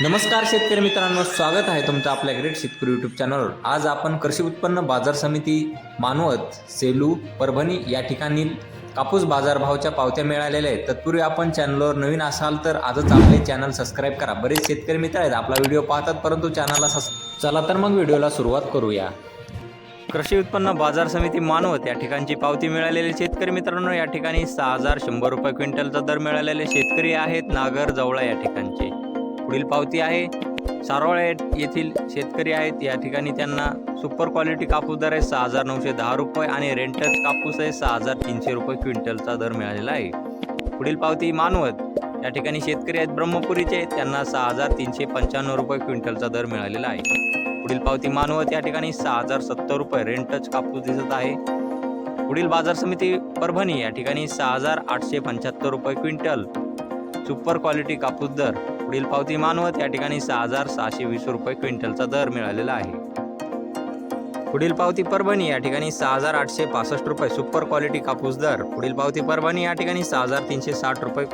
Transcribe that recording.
नमस्कार शेतकरी मित्रांनो स्वागत आहे तुमचं आपल्या ग्रेट शेतकरी यूट्यूब चॅनलवर आज आपण कृषी उत्पन्न बाजार समिती मानवत सेलू परभणी या ठिकाणी कापूस बाजारभावच्या पावत्या मिळालेल्या आहेत. तत्पूर्वी आपण चॅनलवर नवीन असाल तर आजच आपले चॅनल सबस्क्राईब करा. बरेच शेतकरी मित्र आहेत आपला व्हिडिओ पाहतात परंतु चॅनलला सस चला तर मग व्हिडिओला सुरुवात करूया. कृषी उत्पन्न बाजार समिती मानवत या ठिकाणची पावती मिळालेले शेतकरी मित्रांनो या ठिकाणी सहा हजार शंभर रुपये क्विंटलचा दर मिळालेले शेतकरी आहेत. नागर जवळा या ठिकाणचे. पुढील पावती आहे. सारोळे येथील शेतकरी आहेत. या ठिकाणी त्यांना सुपर क्वालिटी कापूस दर आहे सहा हजार नऊशे दहा रुपये आणि रेंटच कापूस आहे सहा हजार तीनशे रुपये क्विंटलचा दर मिळालेला आहे. पुढील पावती मानवत. या ठिकाणी शेतकरी आहेत ब्रह्मपुरीचे. त्यांना सहा हजार तीनशे पंच्याण्णव रुपये क्विंटलचा दर मिळालेला आहे. पुढील पावती मानवत. या ठिकाणी सहा हजार सत्तर रुपये रेंटच कापूस दिसत आहे. पुढील बाजार समिती परभणी. या ठिकाणी सहा हजार आठशे पंच्याहत्तर रुपये क्विंटल. सुपर क्वालिटी कापूस दर. पुढील पावती मानवत या ठिकाणी सहा हजार सहाशे वीस रुपये क्विंटलचा दर मिळालेला आहे. पुढील पावती परभणी या ठिकाणी सहा हजार आठशे पासष्ट रुपये सुपर क्वालिटी कापूस दर. पुढील पावती परभणी या ठिकाणी सहा हजार तीनशे साठ रुपये